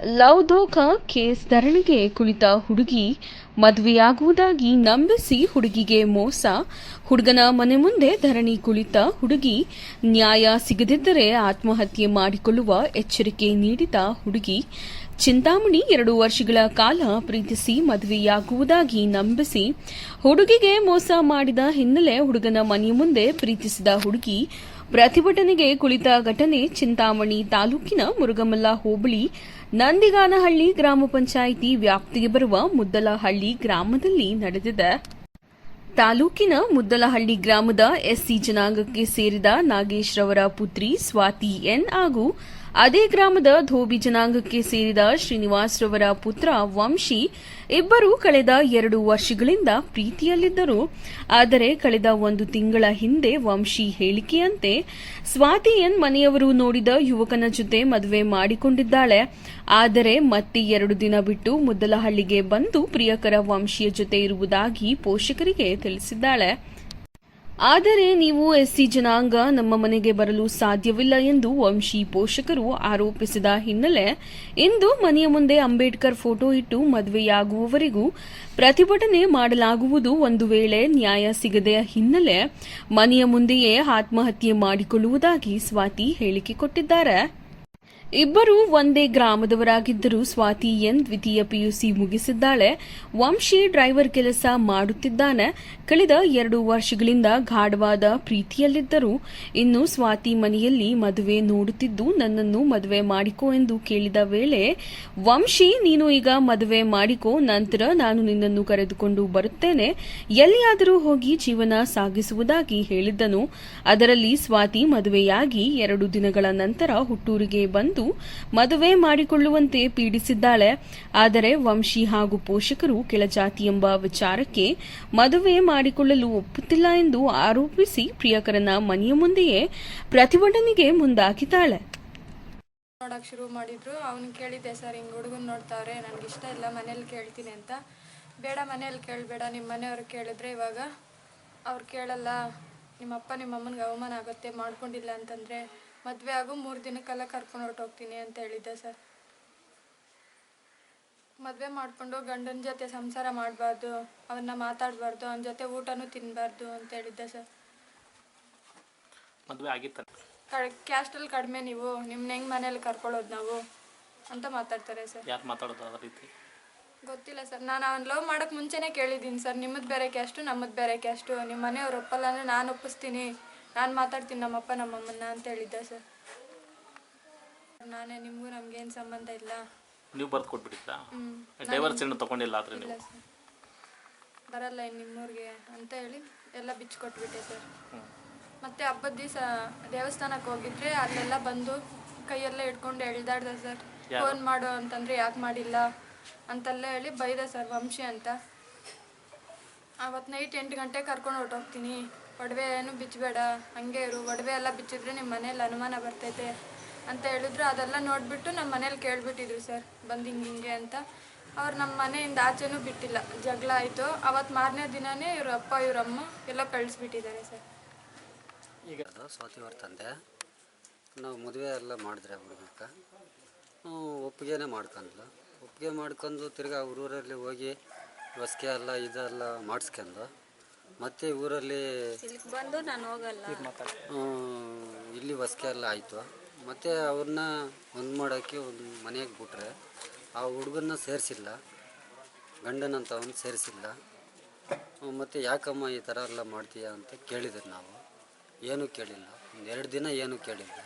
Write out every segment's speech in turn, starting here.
Love ಧೋಖ case ಧರಣಿಗೆ ಕುಳಿತ ಹುಡುಗಿ ಮದುವೆಯಾಗುವುದಾಗಿ ನಂಬಿಸಿ ಹುಡುಗಿಗೆ ಮೋಸ. ಹುಡುಗನ ಮನೆ ಮುಂದೆ ಧರಣಿ ಕುಳಿತ ಹುಡುಗಿ ನ್ಯಾಯ ಸಿಗದಿದ್ದರೆ ಆತ್ಮಹತ್ಯೆ ಮಾಡಿಕೊಳ್ಳುವ ಎಚ್ಚರಿಕೆ ನೀಡಿದ ಹುಡುಗಿ ಚಿಂತಾಮಣಿ ಎರಡು ವರ್ಷಗಳ ಕಾಲ ಪ್ರೀತಿಸಿ ಮದುವೆಯಾಗುವುದಾಗಿ ನಂಬಿಸಿ ಹುಡುಗಿಗೆ ಮೋಸ ಮಾಡಿದ ಹಿನ್ನೆಲೆ ಹುಡುಗನ ಮನೆ ಮುಂದೆ ಪ್ರೀತಿಸಿದ ಹುಡುಗಿ ಪ್ರತಿಭಟನೆಗೆ ಕುಳಿತ ಘಟನೆ ಚಿಂತಾಮಣಿ ತಾಲೂಕಿನ ಮುರುಗಮಲ್ಲ ಹೋಬಳಿ, ನಂದಿಗಾನಹಳ್ಳಿ ಗ್ರಾಮ ಪಂಚಾಯಿತಿ ವ್ಯಾಪ್ತಿಗೆ ಬರುವ ಮುದ್ದಲಹಳ್ಳಿ ಗ್ರಾಮದಲ್ಲಿ ನಡೆದಿದೆ. ತಾಲೂಕಿನ ಮುದ್ದಲಹಳ್ಳಿ ಗ್ರಾಮದ ಎಸ್ಸಿ ಜನಾಂಗಕ್ಕೆ ಸೇರಿದ ನಾಗೇಶ್ ರವರ ಪುತ್ರಿ ಸ್ವಾತಿ ಎನ್ ಹಾಗೂ ಅದೇ ಗ್ರಾಮದ ಧೋಬಿ ಜನಾಂಗಕ್ಕೆ ಸೇರಿದ ಶ್ರೀನಿವಾಸ್ರವರ ಪುತ್ರ ವಂಶಿ ಇಬ್ಬರು ಕಳೆದ ಎರಡು ವರ್ಷಗಳಿಂದ ಪ್ರೀತಿಯಲ್ಲಿದ್ದರು. ಆದರೆ ಕಳೆದ ಒಂದು ತಿಂಗಳ ಹಿಂದೆ ವಂಶಿ ಹೇಳಿಕೆಯಂತೆ ಸ್ವಾತಿಯನ್ ಮನೆಯವರು ನೋಡಿದ ಯುವಕನ ಜೊತೆ ಮದುವೆ ಮಾಡಿಕೊಂಡಿದ್ದಾಳೆ. ಆದರೆ ಮತ್ತೆ ಎರಡು ದಿನ ಬಿಟ್ಟು ಮುದ್ದಲಹಳ್ಳಿಗೆ ಬಂದು ಪ್ರಿಯಕರ ವಂಶಿಯ ಜೊತೆ ಇರುವುದಾಗಿ ಪೋಷಕರಿಗೆ ತಿಳಿಸಿದ್ದಾಳೆ. ಆದರೆ ನೀವು ಎಸ್ಸಿ ಜನಾಂಗ ನಮ್ಮ ಮನೆಗೆ ಬರಲು ಸಾಧ್ಯವಿಲ್ಲ ಎಂದು ವಂಶಿ ಪೋಷಕರು ಆರೋಪಿಸಿದ ಹಿನ್ನೆಲೆ ಇಂದು ಮನೆಯ ಮುಂದೆ ಅಂಬೇಡ್ಕರ್ ಫೋಟೋ ಇಟ್ಟು ಮದುವೆಯಾಗುವವರೆಗೂ ಪ್ರತಿಭಟನೆ ಮಾಡಲಾಗುವುದು ಒಂದು ವೇಳೆ ನ್ಯಾಯ ಸಿಗದ ಹಿನ್ನೆಲೆ ಮನೆಯ ಮುಂದೆಯೇ ಆತ್ಮಹತ್ಯೆ ಮಾಡಿಕೊಳ್ಳುವುದಾಗಿ ಸ್ವಾತಿ ಹೇಳಿಕೆ ಕೊಟ್ಟಿದ್ದಾರೆ. ಇಬ್ಬರು ಒಂದೇ ಗ್ರಾಮದವರಾಗಿದ್ದರೂ ಸ್ವಾತಿ ಎನ್ ದ್ವಿತೀಯ ಪಿಯುಸಿ ಮುಗಿಸಿದ್ದಾಳೆ. ವಂಶಿ ಡ್ರೈವರ್ ಕೆಲಸ ಮಾಡುತ್ತಿದ್ದಾನೆ. ಕಳೆದ ಎರಡು ವರ್ಷಗಳಿಂದ ಗಾಢವಾದ ಪ್ರೀತಿಯಲ್ಲಿದ್ದರು ಇನ್ನು ಸ್ವಾತಿ ಮನೆಯಲ್ಲಿ ಮದುವೆ ನೋಡುತ್ತಿದ್ದು, ನನ್ನನ್ನು ಮದುವೆ ಮಾಡಿಕೋ ಎಂದು ಕೇಳಿದ ವೇಳೆ, ವಂಶಿ, ನೀನು ಈಗ ಮದುವೆ ಮಾಡಿಕೋ, ನಂತರ ನಾನು ನಿನ್ನನ್ನು ಕರೆದುಕೊಂಡು ಬರುತ್ತೇನೆ. ಎಲ್ಲಿಯಾದರೂ ಹೋಗಿ ಜೀವನ ಸಾಗಿಸುವುದಾಗಿ ಹೇಳಿದ್ದನು. ಅದರಲ್ಲಿ ಸ್ವಾತಿ ಮದುವೆಯಾಗಿ ಎರಡು ದಿನಗಳ ನಂತರ ಹುಟ್ಟೂರಿಗೆ ಬಂದು ಮದುವೆ ಮಾಡಿಕೊಳ್ಳುವಂತೆ ಪೀಡಿಸಿದ್ದಾಳೆ. ಆದರೆ ವಂಶಿ ಹಾಗೂ ಪೋಷಕರು ಕೆಳಜಾತಿ ಎಂಬ ವಿಚಾರಕ್ಕೆ ಮದುವೆ ಮಾಡಿಕೊಳ್ಳಲು ಒಪ್ಪುತ್ತಿಲ್ಲ ಎಂದು ಆರೋಪಿಸಿ ಪ್ರಿಯಕರನ ಮನೆಯ ಮುಂದೆಯೇ ಪ್ರತಿಭಟನೆಗೆ ಮುಂದಾಗಿದ್ದಾಳೆ. ನೋಡಕ್ ಶುರು ಮಾಡಿದ್ರು. ಅವ್ನು ಕೇಳಿದ್ದೆ, ಸರ್, ಹಿಂಗ್ ಹುಡುಗನ್ ನೋಡ್ತಾವ್ರೆ ನನಗೆ ಇಷ್ಟ ಇಲ್ಲ, ಮನೇಲಿ ಕೇಳ್ತೀನಿ ಅಂತ. ಬೇಡ, ಮನೇಲಿ ಕೇಳಬೇಡ ನಿಮ್ಮ ಮನೆಯವ್ರು ಕೇಳಿದ್ರೆ ಇವಾಗ ಅವ್ರು ಕೇಳಲ್ಲ. ನಿಮ್ಮಪ್ಪ ನಿಮ್ಮ ಅಮ್ಮನಿಗೆ ಅವಮಾನ ಆಗುತ್ತೆ, ಮಾಡ್ಕೊಂಡಿಲ್ಲ ಅಂತಂದರೆ ಮದುವೆ ಆಗು ಮೂರು ದಿನಕ್ಕೆಲ್ಲ ಕರ್ಕೊಂಡು ಹೊರಟೋಗ್ತೀನಿ ಅಂತ ಹೇಳಿದ್ದೆ ಸರ್. ಮದುವೆ ಮಾಡಿಕೊಂಡು ಗಂಡನ ಜೊತೆ ಸಂಸಾರ ಮಾಡಬಾರ್ದು ಅವನ್ನ ಮಾತಾಡಬಾರ್ದು ಅವನ ಜೊತೆ ಊಟನೂ ತಿನ್ನಬಾರ್ದು ಅಂತ ಹೇಳಿದ್ದೆ ಸರ್. ಮದುವೆ ಆಗಿತ್ತು? ಕಡ್ ಕ್ಯಾಸ್ಟಲ್ಲಿ ಕಡಿಮೆ ನೀವು ನಿಮ್ಮನ್ನ ಹೆಂಗೆ ಮನೇಲಿ ಕರ್ಕೊಳ್ಳೋದು ನಾವು ಅಂತ ಮಾತಾಡ್ತಾರೆ ಸರ್. ಯಾರು ಮಾತಾಡೋದು ಅದ ರೀತಿ? ಗೊತ್ತಿಲ್ಲ ಸರ್. ನಾನು ಅವ್ನು ಲವ್ ಮಾಡೋಕ್ಕೆ ಮುಂಚೆನೇ ಕೇಳಿದ್ದೀನಿ ಸರ್. ನಿಮ್ಮದು ಬೇರೆ ಕ್ಯಾಸ್ಟು ನಮ್ಮದು ಬೇರೆ ಕ್ಯಾಸ್ಟು ನಿಮ್ಮ ಮನೆಯವ್ರು ಒಪ್ಪಲ್ಲ ಅಂದರೆ ನಾನು ಒಪ್ಪಿಸ್ತೀನಿ. ನಾನು ಮಾತಾಡ್ತೀನಿ ನಮ್ಮಪ್ಪ ನಮ್ಮಮ್ಮನ್ನ ಅಂತ ಹೇಳಿದ್ದೆ ಸರ್ ನಾನೇ ನಿಮಗೂ ನಮಗೇನು ಸಂಬಂಧ ಇಲ್ಲ. ನೀವು ಬರ್ದು ಕೊಟ್ಬಿಟ್ಟಿದ್ರಾ? ಹ್ಞೂ ಡೈವರ್ಸ್ ಏನು ತಗೊಂಡಿಲ್ಲ ಆದರೆ ನೀವು? ಸರ್ ಬರಲ್ಲ ಇನ್ನು ನಿಮ್ಮೂರಿಗೆ ಅಂತ ಹೇಳಿ ಎಲ್ಲ ಬಿಚ್ಕೊಟ್ಬಿಟ್ಟೆ ಸರ್ ಮತ್ತೆ ಹಬ್ಬದ ದಿವಸ ದೇವಸ್ಥಾನಕ್ಕೆ ಹೋಗಿದ್ರೆ ಅಲ್ಲೆಲ್ಲ ಬಂದು ಕೈಯೆಲ್ಲ ಇಟ್ಕೊಂಡು ಎಳ್ದಾಡ್ದೆ ಸರ್ ಫೋನ್ ಮಾಡು ಅಂತಂದ್ರೆ ಯಾಕೆ ಮಾಡಿಲ್ಲ? ಅಂತೆಲ್ಲ ಹೇಳಿ ಬೈದ ಸರ್ ವಂಶಿ ಅಂತ. ಅವತ್ತು ನೈಟ್ ಎಂಟು ಗಂಟೆಗೆ ಕರ್ಕೊಂಡು ಹೊರ್ಟೋಗ್ತೀನಿ. ಒಡವೆ ಏನು ಬಿಚ್ಚಬೇಡ, ಹಂಗೆ ಇರು, ಒಡವೆ ಎಲ್ಲ ಬಿಚ್ಚಿದ್ರೆ ನಿಮ್ಮ ಮನೇಲಿ ಅನುಮಾನ ಬರ್ತೈತೆ ಅಂತ ಹೇಳಿದ್ರು. ಅದೆಲ್ಲ ನೋಡಿಬಿಟ್ಟು ನಮ್ಮ ಮನೇಲಿ ಕೇಳಿಬಿಟ್ಟಿದ್ರು ಸರ್, ಬಂದು ಹಿಂಗೆ ಹಿಂಗೆ ಅಂತ. ಅವ್ರು ನಮ್ಮ ಮನೆಯಿಂದ ಆಚೆನೂ ಬಿಟ್ಟಿಲ್ಲ, ಜಗಳ ಆಯಿತು. ಅವತ್ತು ಮಾರನೇ ದಿನವೇ ಇವ್ರ ಅಪ್ಪ, ಇವ್ರ ಅಮ್ಮ ಎಲ್ಲ ಕಳಿಸ್ಬಿಟ್ಟಿದ್ದಾರೆ ಸರ್. ಈಗ ಸ್ವಾತಿ ಅವ್ರ ತಂದೆ. ನಾವು ಮದುವೆ ಎಲ್ಲ ಮಾಡಿದ್ರೆ ಹುಡುಗಕ್ಕ. ಒಪ್ಪಿಗೆನೇ ಮಾಡ್ಕೊಂಡ್ಲು. ಒಪ್ಪಿಗೆ ಮಾಡ್ಕೊಂಡು ತಿರ್ಗಾ ಊರಲ್ಲಿ ಹೋಗಿ ಹೊಸ್ಗೆ ಎಲ್ಲ, ಇದೆಲ್ಲ ಮಾಡಿಸ್ಕೊಂಡು ಮತ್ತೆ ಊರಲ್ಲಿ ಬಂದು ನಾನು ಹೋಗಲ್ಲ. ಇಲ್ಲಿ ವಸ್ಕೆ ಎಲ್ಲ ಆಯಿತು. ಮತ್ತು ಅವ್ರನ್ನ ಒಂದು ಮಾಡೋಕ್ಕೆ ಒಂದು ಮನೆಗೆ ಬಿಟ್ರೆ ಆ ಹುಡುಗನ್ನ ಸೇರಿಸಿಲ್ಲ. ಗಂಡನಂತ ಅವನು ಸೇರಿಸಿಲ್ಲ. ಮತ್ತು ಯಾಕಮ್ಮ ಈ ಥರ ಎಲ್ಲ ಮಾಡ್ತೀಯ ಅಂತ ಕೇಳಿದ್ರು ನಾವು. ಏನೂ ಕೇಳಿಲ್ಲ. ಒಂದು ಎರಡು ದಿನ ಏನೂ ಕೇಳಿಲ್ಲ.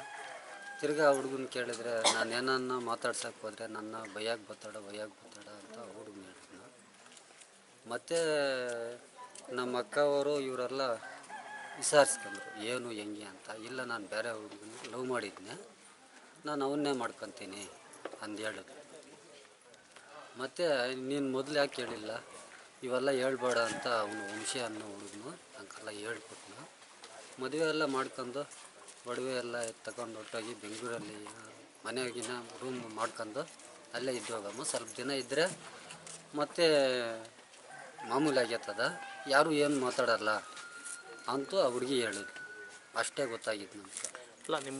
ತಿರ್ಗಾ ಆ ಹುಡುಗನ ಕೇಳಿದ್ರೆ ನಾನು ಏನನ್ನ ಮಾತಾಡ್ಸಕ್ಕೆ ಹೋದರೆ ನನ್ನ ಬೈಯಾಗ ಬತ್ತಾಡ ಬೈಯಾಗಿ ಬತ್ತಾಡ ಅಂತ ಹುಡುಗನ ಹೇಳಿದ್ನು. ಮತ್ತು ನಮ್ಮ ಅಕ್ಕವರು ಇವರೆಲ್ಲ ವಿಚಾರಿಸ್ಕೊಂಡ್ರು, ಏನು ಹೆಂಗೆ ಅಂತ? ಇಲ್ಲ, ನಾನು ಬೇರೆ ಹುಡುಗನ ಲವ್ ಮಾಡಿದ್ನೆ. ನಾನು ಅವನ್ನೇ ಮಾಡ್ಕೊತೀನಿ ಹೇಳಿದ್ರು. ಮತ್ತು ನೀನು ಮೊದಲು ಯಾಕೆ ಹೇಳಿಲ್ಲ? ಇವೆಲ್ಲ ಹೇಳ್ಬೇಡ ಅಂತ ಅವನು ವಂಶಿ ಅನ್ನೋ ಹುಡುಗನು ಅಂಕೆಲ್ಲ ಹೇಳ್ಕೊಟ್ನು. ಮದುವೆ ಎಲ್ಲ ಮಾಡ್ಕೊಂಡು ಒಡವೆ ಎಲ್ಲ ತಗೊಂಡು ಹೊಟ್ಟೋಗಿ ಬೆಂಗಳೂರಲ್ಲಿ, ಮನೆಯಾಗಿನ ರೂಮ್ ಮಾಡ್ಕೊಂಡು ಅಲ್ಲೇ ಇದ್ದೋಗಮ್ಮ ಸ್ವಲ್ಪ ದಿನ ಇದ್ದರೆ ಮತ್ತೆ ಮಾಮೂಲಿ ಆಗೈತದ ಯಾರು ಏನು ಮಾತಾಡಲ್ಲ? ಅಂತೂ ಆ ಹುಡುಗಿ ಹೇಳಿದ್ರು ಅಷ್ಟೇ ಗೊತ್ತಾಗಿದ್ದು ನಮ್ಗೆ. ಅಲ್ಲ ನಿಮ್ಮ